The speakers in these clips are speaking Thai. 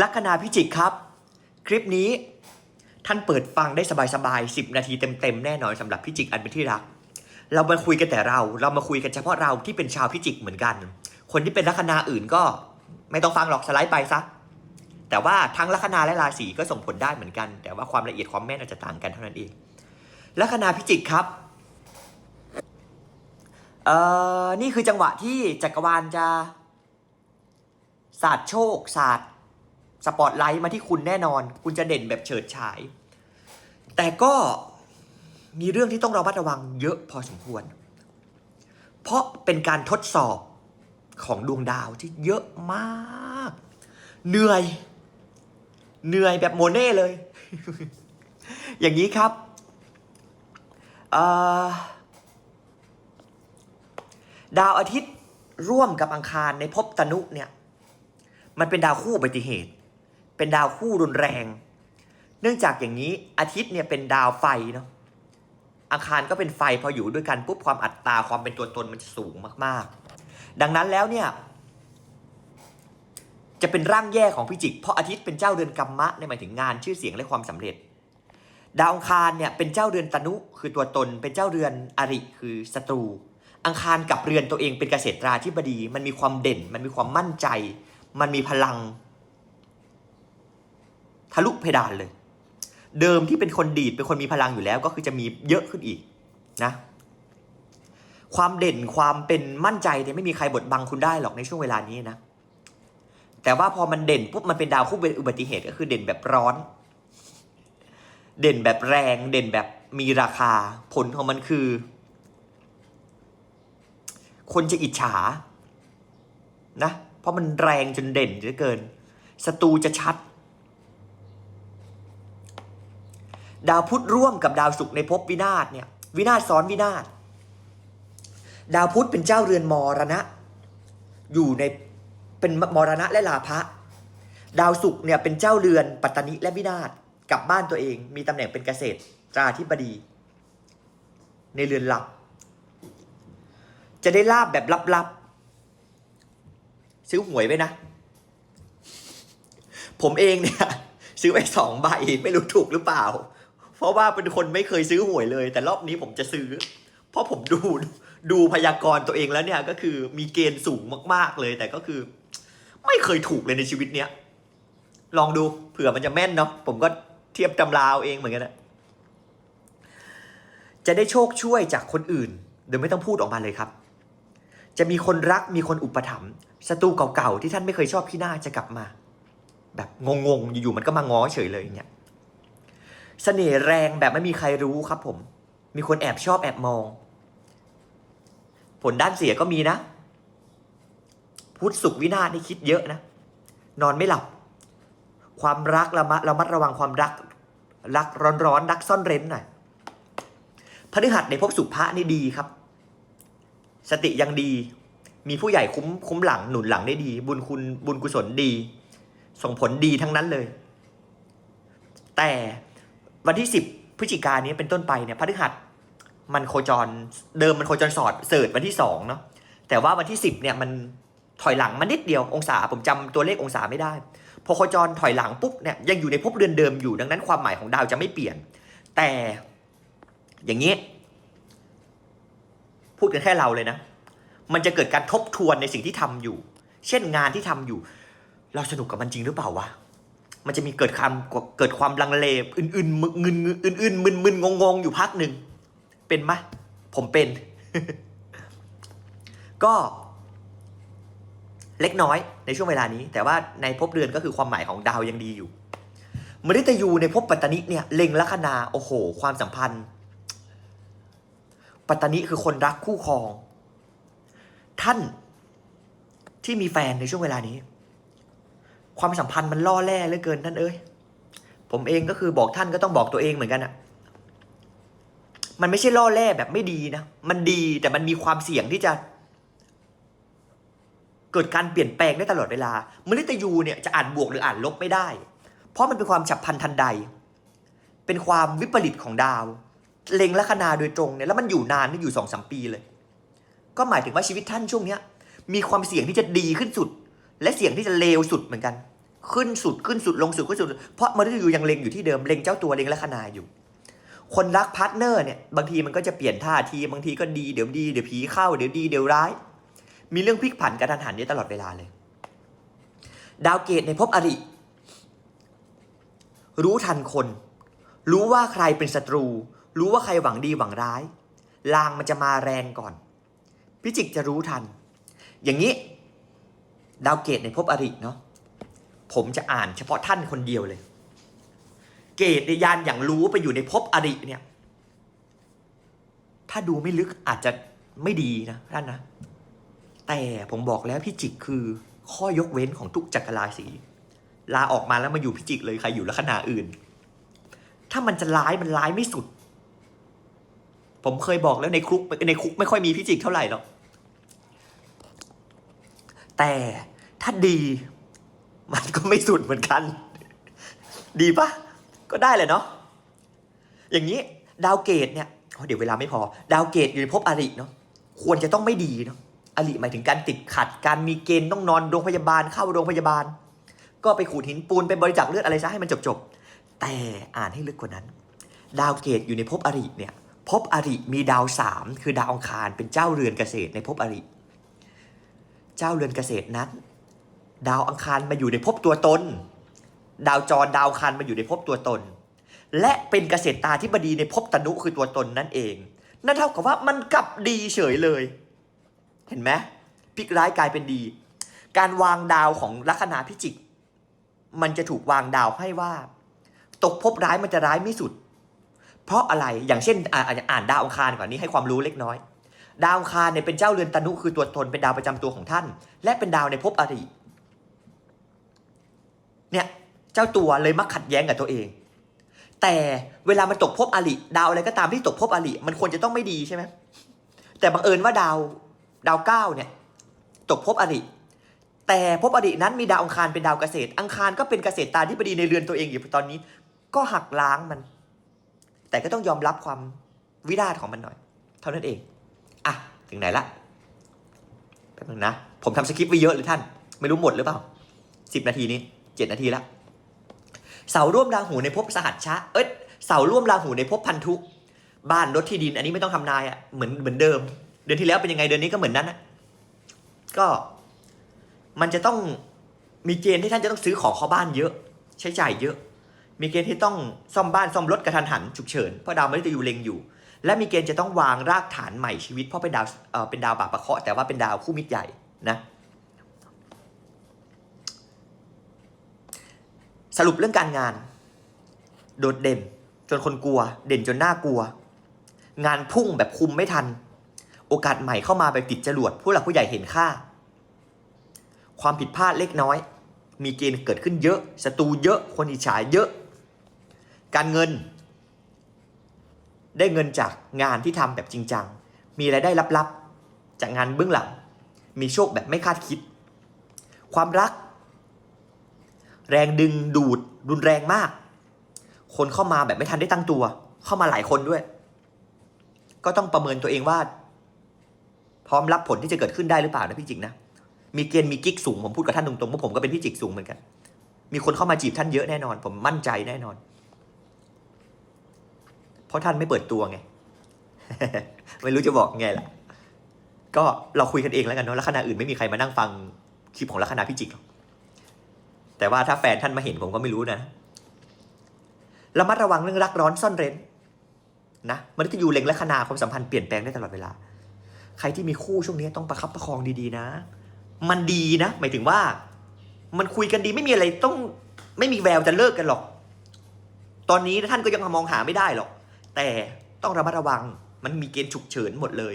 ลัคนาพิจิกครับ คลิปนี้ท่านเปิดฟังได้สบายๆ10 นาทีเต็มๆ แน่นอนสำหรับพิจิกอันเป็นที่รัก เรามาคุยกันแต่เรา เรามาคุยกันเฉพาะเราที่เป็นชาวพิจิกเหมือนกัน คนที่เป็นลัคนาอื่นก็ไม่ต้องฟังหรอกสไลด์ไปซะ แต่ว่าทั้งลัคนาและราศีก็ส่งผลได้เหมือนกัน แต่ว่าความละเอียดความแม่นอาจจะต่างกันเท่านั้นเองลัคนาพิจิกครับเอ่อนี่คือจังหวะที่จักรวาลจะสาดโชคสาด สปอตไลท์มาที่คุณแน่นอน คุณจะเด่นแบบเฉิดฉาย แต่ก็มีเรื่องที่ต้องระมัดระวังเยอะพอสมควร เพราะเป็นการทดสอบของดวงดาวที่เยอะมาก เหนื่อย เหนื่อยแบบโมเน่เลย อย่างนี้ครับ ดาวอาทิตย์ร่วมกับอังคารในภพตนุเนี่ย มันเป็นดาวคู่อุบัติเหตุ เป็นดาวคู่รุนแรง เนื่องจากอย่างนี้อาทิตย์เนี่ยเป็นดาวไฟเนาะอังคารก็เป็นไฟพออยู่ด้วยกันปุ๊บความอัตราความเป็นตัวตนมันจะสูงมากๆ ดังนั้นแล้วเนี่ยจะเป็นร่างแย่ของพิจิก เพราะอาทิตย์เป็นเจ้าเดือนกัมมะในหมายถึงงานชื่อเสียงและความสำเร็จ ดาวอังคารเนี่ยเป็นเจ้าเรือนตนุคือตัวตน เป็นเจ้าเรือนอริคือศัตรู อังคารกับเรือนตัวเองเป็นเกษตราธิบดี มันมีความเด่น มันมีความมั่นใจ มันมีพลัง ทะลุเพดานเลย เดิมที่เป็นคนดีดเป็นคนมีพลังอยู่แล้ว ก็คือจะมีเยอะขึ้นอีกนะ ความเด่นความเป็นมั่นใจเนี่ยไม่มีใครบดบังคุณได้หรอกในช่วงเวลานี้นะ แต่ว่าพอมันเด่นปุ๊บมันเป็นดาวคู่เป็นอุบัติเหตุก็คือเด่นแบบร้อน เด่นแบบแรง เด่นแบบมีราคา ผลของมันคือ คนจะอิจฉานะ เพราะมันแรงจนเด่นเหลือเกินศัตรูจะชัด ดาวพุธร่วมกับดาวศุกร์ในภพวินาศเนี่ยวินาศซ้อนวินาศดาวพุธเป็นเจ้าเรือนมรณะ อยู่ในเป็นมรณะและลาภะดาวศุกร์เนี่ยเป็นเจ้าเรือนปัตตานิและวินาศกลับบ้านตัวเอง มีตำแหน่งเป็นเกษตรตราธิบดี ในเรือนลับ จะได้ลาบแบบลับๆซื้อหวยไว้นะ ผมเองเนี่ย ซื้อไปสองใบไม่รู้ถูกหรือเปล่า เพราะว่าเป็นคนไม่เคยซื้อหวยเลย แต่รอบนี้ผมจะซื้อ เพราะผมดูดูพยากรณ์ตัวเองแล้วเนี่ยก็คือมีเกณฑ์สูงมาก ๆเลย แต่ก็คือ ไม่เคยถูกเลยในชีวิตเนี้ยลองดูเผื่อมันจะแม่นเนาะผมก็เทียบตำราเอาเองเหมือนกันนะจะได้โชคช่วยจากคนอื่น โดยไม่ต้องพูดออกมาเลยครับ จะมีคนรักมีคนอุปถัมภ์ศัตรูเก่าๆที่ท่านไม่เคยชอบขี้หน้าจะกลับมา แบบงงๆอยู่ๆมันก็มาง้อเฉยเลยอย่างเงี้ย เสน่ห์แรงแบบไม่มีใครรู้ครับผม มีคนแอบชอบแอบมอง ผลด้านเสียก็มีนะ พุทธสุขวินาศนี่คิดเยอะนะ นอนไม่หลับ ความรักระมัดระมัดระวังความรัก รักร้อนๆรักซ่อนเร้นหน่อยพฤหัสในภพสุภะนี่ดีครับ สติยังดี มีผู้ใหญ่คุ้มคุ้มหลังหนุนหลังได้ดี บุญคุณบุญกุศลดี ส่งผลดีทั้งนั้นเลย แต่ วันที่สิบพฤศจิกายนนี้เป็นต้นไปเนี่ยพฤหัสมันโคจรเดิมมันโคจรสอดเสิร์ชวันที่สองเนาะแต่ว่าวันที่สิบเนี่ยมันถอยหลังมานิดเดียวองศาผมจำตัวเลของศาไม่ได้ พอโคจรถอยหลังปุ๊บเนี่ยยังอยู่ในภพเรือนเดิมอยู่ดังนั้นความหมายของดาวจะไม่เปลี่ยน แต่อย่างนี้ พูดกันแค่เราเลยนะ มันจะเกิดการทบทวนในสิ่งที่ทำอยู่ เช่นงานที่ทำอยู่ เราสนุกกับมันจริงหรือเปล่าวะ มันจะมีเกิดความเกิดความลังเลอื่นๆมึนๆอื่นๆมึนๆงงๆอยู่พักหนึ่งเป็นไหมผมเป็น ก็เล็กน้อยในช่วงเวลานี้ แต่ว่าในภพเดือนก็คือความหมายของดาวยังดีอยู่มฤตยูในภพปัตตานิเนี่ยเล็งลัคนาโอ้โห ความสัมพันธ์ ปัตตานิคือคนรักคู่ครอง ท่านที่มีแฟนในช่วงเวลานี้ ความสัมพันธ์มันล่อแร่เหลือเกินท่านเอ้ย ผมเองก็คือบอกท่านก็ต้องบอกตัวเองเหมือนกันอะมันไม่ใช่ล่อแร่แบบไม่ดีนะ มันดีแต่มันมีความเสี่ยงที่จะ เกิดการเปลี่ยนแปลงได้ตลอดเวลามฤตยูเนี่ยจะอ่านบวกหรืออ่านลบไม่ได้ เพราะมันเป็นความฉับพลันทันใด เป็นความวิปริตของดาว เล็งลัคนาโดยตรงเนี่ยแล้วมันอยู่นานนี่อยู่สองสามปีเลย ก็หมายถึงว่าชีวิตท่านช่วงเนี้ย มีความเสี่ยงที่จะดีขึ้นสุด และเสี่ยงที่จะเลวสุดเหมือนกัน ขึ้นสุดขึ้นสุดลงสุดขึ้นสุด เพราะมฤตยูยังเล็งอยู่ที่เดิมเล็งเจ้าตัวเล็งลัคนาอยู่ คนรักพาร์ทเนอร์เนี่ยบางทีมันก็จะเปลี่ยนท่าทีบางทีก็ดีเดี๋ยวดีเดี๋ยวผีเข้าเดี๋ยวดีเดี๋ยวร้าย มีเรื่องพลิกผันกระทันหันนี้ตลอดเวลาเลย ดาวเกตในภพอริ รู้ทันคน รู้ว่าใครเป็นศัตรู รู้ว่าใครหวังดีหวังร้ายลางมันจะมาแรงก่อน พิจิกจะรู้ทัน อย่างนี้ ดาวเกตในภพอริเนาะผมจะอ่านเฉพาะท่านคนเดียวเลย เกตในยานอย่างรู้ไปอยู่ในภพอริเนี่ย ถ้าดูไม่ลึกอาจจะไม่ดีนะท่านนะ แต่ผมบอกแล้วพิจิกคือข้อยกเว้นของทุกจักรราศีลาออกมาแล้วมาอยู่พิจิกเลยใครอยู่ลัคนาอื่น ถ้ามันจะร้ายมันร้ายไม่สุด ผมเคยบอกแล้วในคุกในคุกไม่ค่อยมีพิจิกเท่าไหร่หรอกแต่ ถ้าดีมันก็ไม่สุดเหมือนกัน ดีปะก็ได้แหละเนาะอย่างนี้ดาวเกตเนี่ยเดี๋ยวเวลาไม่พอ ดาวเกตอยู่ในภพอริเนาะควรจะต้องไม่ดีเนาะอริหมายถึงการติดขัด การมีเกณฑ์ต้องนอนโรงพยาบาลเข้าโรงพยาบาล ก็ไปขูดหินปูนไปบริจาคเลือดอะไรซะให้มันจบๆแต่อ่านให้ลึกกว่านั้น ดาวเกตอยู่ในภพอริเนี่ยภพอริมีดาวสามคือดาวอังคารเป็นเจ้าเรือนเกษตรในภพอริ เจ้าเรือนเกษตรนั้น ดาวอังคารมาอยู่ในภพตัวตน ดาวจรดาวอังคารมาอยู่ในภพตัวตน และเป็นเกษตรตาธิบดีในภพตนุคือตัวตนนั่นเอง นั่นเท่ากับว่ามันกลับดีเฉยเลย เห็นไหมพลิกร้ายกลายเป็นดี การวางดาวของลัคนาพิจิก มันจะถูกวางดาวให้ว่า ตกภพร้ายมันจะร้ายไม่สุด เพราะอะไรอย่างเช่นอ่าอ่าอ่านดาวอังคารก่อนนี้ให้ความรู้เล็กน้อย ดาวอังคารเนี่ยเป็นเจ้าเรือนตนุคือตัวตนเป็นดาวประจำตัวของท่าน และเป็นดาวในภพอริ เนี่ยเจ้าตัวเลยมักขัดแย้งกับตัวเอง แต่เวลามันตกภพอริดาวอะไรก็ตามที่ตกภพอริมันควรจะต้องไม่ดีใช่ไหมแต่บังเอิญว่าดาวดาวเก้าเนี่ยตกภพอริแต่ภพอรินั้นมีดาวอังคารเป็นดาวเกษตร อังคารก็เป็นเกษตรตาธิบดีในเรือนตัวเองอยู่ตอนนี้ ก็หักล้างมัน แต่ก็ต้องยอมรับความวิราชของมันหน่อย เท่านั้นเองอะถึงไหนละแป๊บนึงนะ ผมทำสคริปต์ไว้เยอะเลยท่าน ไม่รู้หมดหรือเปล่าสิบนาทีนี้ เจ็ดนาทีละเสาร่วมราหูในภพสหัชชะ เอ้ยเสาร่วมราหูในภพพันธุ บ้านรถที่ดิน อันนี้ไม่ต้องทำนายอะ่ะเหมือนเหมือนเดิม เดือนที่แล้วเป็นยังไงเดือนนี้ก็เหมือนนั้นนะก็มันจะต้องมีเกณฑ์ที่ท่านจะต้องซื้อของเข้าบ้านเยอะ ใช้จ่ายเยอะ มีเกณฑ์ที่ต้องซ่อมบ้านซ่อมรถกระทันหันฉุกเฉินเพราะดาวมฤตยูเล็งอยู่ และมีเกณฑ์จะต้องวางรากฐานใหม่ชีวิตเพราะเป็นดาวเอ่อเป็นดาวบาปประเคาะแต่ว่าเป็นดาวคู่มิตรใหญ่นะ สรุปเรื่องการงาน โดดเด่น จนคนกลัว เด่นจนน่ากลัว งานพุ่งแบบคุมไม่ทัน โอกาสใหม่เข้ามาแบบติดจรวดผู้หลักผู้ใหญ่เห็นค่า ความผิดพลาดเล็กน้อย มีเกณฑ์เกิดขึ้นเยอะศัตรูเยอะคนอิจฉาเยอะ การเงิน ได้เงินจากงานที่ทำแบบจริงจัง มีรายได้ลับๆ จากงานเบื้องหลัง มีโชคแบบไม่คาดคิด ความรัก แรงดึงดูดรุนแรงมาก คนเข้ามาแบบไม่ทันได้ตั้งตัว เข้ามาหลายคนด้วย ก็ต้องประเมินตัวเองว่า พร้อมรับผลที่จะเกิดขึ้นได้หรือเปล่านะพี่จิกนะมีเกณฑ์มีกิ๊กสูงผมพูดกับท่านตรงๆเพราะผมก็เป็นพี่จิกสูงเหมือนกัน มีคนเข้ามาจีบท่านเยอะแน่นอน ผมมั่นใจแน่นอน เพราะท่านไม่เปิดตัวไง ไม่รู้จะบอกไงล่ะ ก็เราคุยกันเองแล้วกันเนาะลัคนาอื่นไม่มีใครมานั่งฟังคลิปของลัคนาพิจิกหรอก แต่ว่าถ้าแฟนท่านมาเห็นผมก็ไม่รู้นะระมัดระวังเรื่องรักร้อนซ่อนเร้นนะมันจะอยู่เล็งแลัคนาความสัมพันธ์เปลี่ยนแปลงได้ตลอดเวลา ใครที่มีคู่ช่วงนี้ต้องประคับประคองดีๆนะ มันดีนะ หมายถึงว่า มันคุยกันดีไม่มีอะไรต้อง ไม่มีแววจะเลิกกันหรอก ตอนนี้ท่านก็ยังมองหาไม่ได้หรอก แต่ต้องระมัดระวัง มันมีเกณฑ์ฉุกเฉินหมดเลย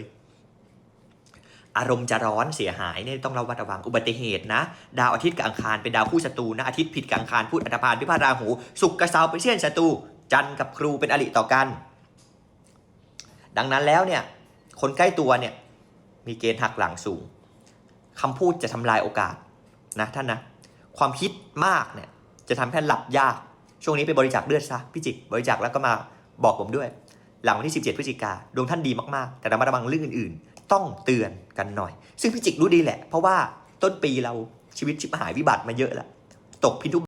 อารมณ์จะร้อนเสียหายเนี่ยต้องระมัดระวังอุบัติเหตุนะ ดาวอาทิตย์กับอังคารเป็นดาวคู่ศัตรูนะอาทิตย์ผิดกับอังคารพูดอัตภานพิพาราหูศุกกับเสาร์เป็นเช่นศัตรูจันทร์กับครูเป็นอริต่อกัน ดังนั้นแล้วเนี่ยคนใกล้ตัวเนี่ยมีเกณฑ์หักหลังสูงคำพูดจะทำลายโอกาสนะท่านนะความคิดมากเนี่ยจะทำให้หลับยากช่วงนี้ไปบริจาคเลือดซะพี่จิกบริจาคแล้วก็มาบอกผมด้วย หลังวันที่ 17 พฤศจิกาดวงท่านดีมากๆ แต่ระมัดระวังเรื่องอื่น ต้องเตือนกันหน่อย ซึ่งพี่จิกรู้ดีแหละ เพราะว่าต้นปีเราชีวิตชิบหายวิบัติมาเยอะแล้วตกพินุ